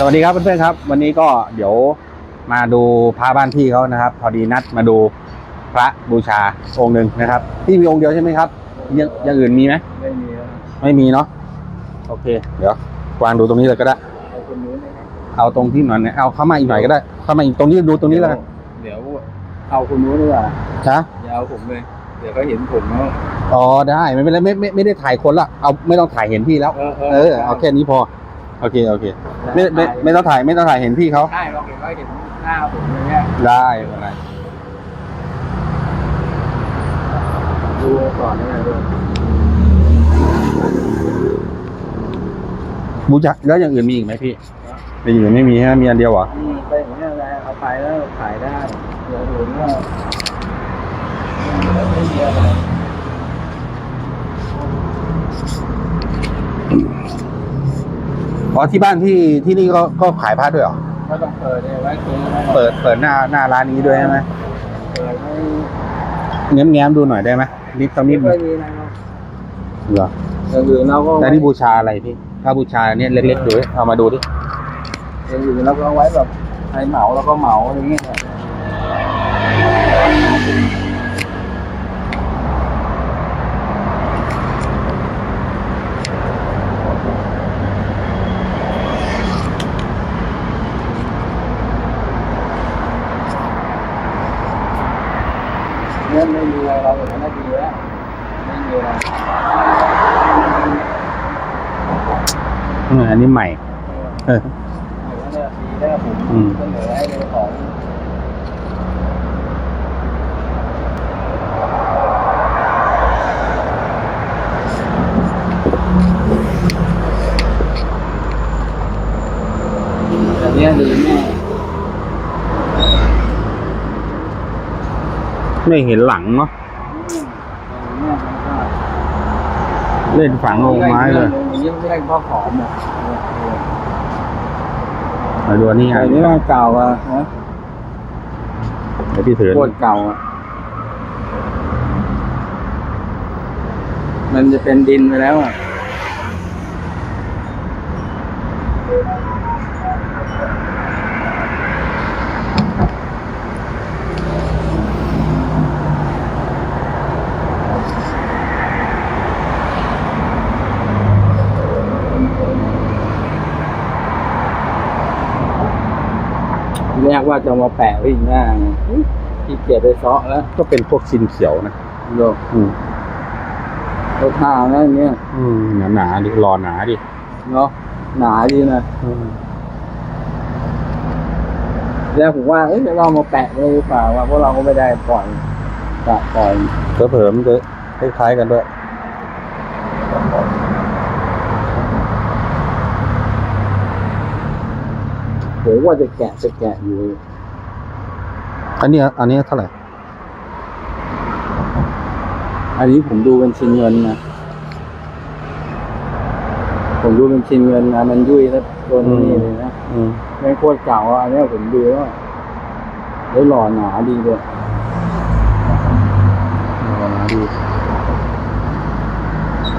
สวัสดีครับเพื่อนๆครับ วันนี้ก็เดี๋ยวมาดูพระบ้านพี่เขานะครับ พอดีนัดมาดูพระบูชาองค์หนึ่งนะครับพี่มีองค์เดียวใช่ไหมครับยังอย่างอื่นมีไหมไม่มีแล้วไม่มีเนาะโอเค เดี๋ยววางดูตรงนี้เลยก็ได้เอาคนนู้นนะครับเอาตรงที่หน่อยเนี่ยเอาเข้ามาอีกหน่อยก็ได้ เข้ามาอีกตรงนี้ดูตรงนี้แล้วกันเดี๋ยวเอาคนนู้นดีกว่านะอย่าเอาผมเลย เดี๋ยวเขาเห็นผมแล้วอ๋อได้ไม่เป็นไรไม่ไม่ไม่ได้ถ่ายคนละเอาไม่ต้องถ่ายเห็นพี่แล้ว เออเออเอาแค่นี้พอ โอเคโอเค ไม่ไม่ไม่ต้องถ่ายไม่ต้องถ่ายเห็นพี่เขาใช่เราเห็นว่าเห็นหน้าผมอย่างเงี้ยได้ไม่เป็นไรดูก่อนนะดูบูชาแล้วอย่างอื่นมีอีกไหมพี่อย่างอื่นไม่มีฮะมีอันเดียวเหรอนี่ไปอย่างเงี้ยแหละเอาไปแล้วขายได้เดี๋ยวอื่นก็ไม่มีอะไร อ๋อที่บ้านที่ที่นี่ก็ก็ขายผ้าด้วยเหรอก็ต้องเปิดเลยไว้คือไว้เปิดเปิดหน้าหน้าร้านนี้ด้วยใช่ไหมเปิดไม่เง้มแง้มๆดูหน่อยได้ไหมนิดสักนิไม่ดค่อยมีอะไรหรอกเหรออย่างอื่นเราก็แล้วนี่บูชาอะไรพี่ถ้าบูชาเนี่ยเล็กๆดูดิเอามาดูดิอย่างอื่นเราก็เอาไว้แบบใครเหมาเราก็เหมาอะไรเงี้ย เนี่ยไม่มีอะไรเราอย่างนั้นดีแล้วไม่มีอะไรอืมอันนี้ใหม่เอออย่างนั้นเนี่ยดีแล้วผมอืมเสนอให้เลยของแต่เนี้ยดีแน่ ไม่เห็นหลังเนาะอืมอย่างเนี้ยมันก็เล่นฝังลงไม้เลยอย่างนี้ไม่ได้พ่อขอมอะมาดูอันนี้อัอันนนี้นี้มันเก่าอะนะเดี๋ยวพี่ถือโคตรเก่าอะมันจะเป็นดินไปแล้วอะ เรียกว่าจะมาแปะไว้อีกหน้าไงที่เกียจไปเซาะแล้วก็เป็นพวกชินเขียวนะโยกอืมเขาทาแล้วอย่างเงี้ยอืมหนาหนาๆดิรอหนาดิเนาะหนาดีนะอืมแล้วผมว่าเอ้ยเรามาแปะเลยหรือเปล่าว่าเพราะเราก็ไม่ได้ปล่อยปะปล่อย เผลอๆมันจะคล้ายๆกันด้วย ผมว่าจะแกะจะแกะอยู่ อันนี้อันนี้เท่าไหร่ อันนี้ผมดูเป็นชิ้นเงินนะ ผมดูเป็นชิ้นเงินนะมันยุ่ยแล้วตัวนี้เลยนะอืมไม่โคตรเก่าอะอันเนี้ยผมดูแล้วแล้วหล่อหนาดีด้วยรอหนาดี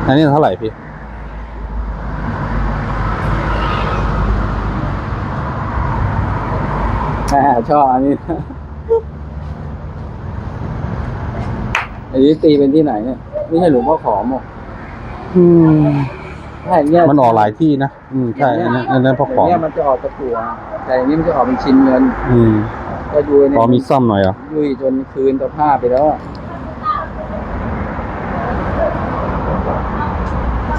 อันนี้เท่าไหร่พี่ แม่ชอบอันนี้ อันนี้ตีเป็นที่ไหนเนี่ย ไม่ใช่หลวงพ่อขอมหรอกอืมใช่เนี่ยมันออกหลายที่นะ อืมใช่อันนั้นอันนั้นพอของเนี่ยมันจะออกตะกั่วแต่อันนี้มันจะออกเป็นชิ้นเงิน อืมก็ดูในพอมีซ่อมหน่อยเหรอยุ่ยจนคืนสภาพไปแล้วอะ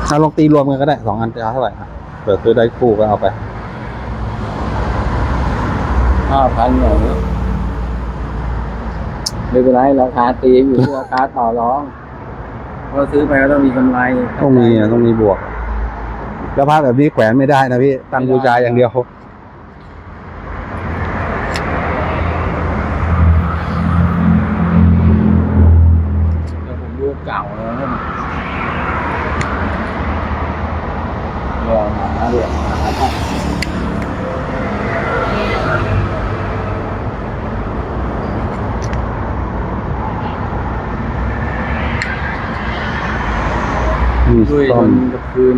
ถ้าลองตีรวมกันก็ได้สองอันจะเอาเท่าไหร่อะเปิดซื้อได้คู่ก็เอาไป ห้าพันหน่อยไม่เป็นไรราคาตีอยู่ที่ราคาต่อรองเพราะซื้อไปก็ต้องมีกำไรต้องมีอะต้องมีบวก แล้วผ้าแบบนี้แขวนไม่ได้นะพี่ตั้งบูชาอย่างเดียวแต่ผมดูเก่าแล้วนะลองหาเดี๋ยวหา ด้วยซ่จอมนคืน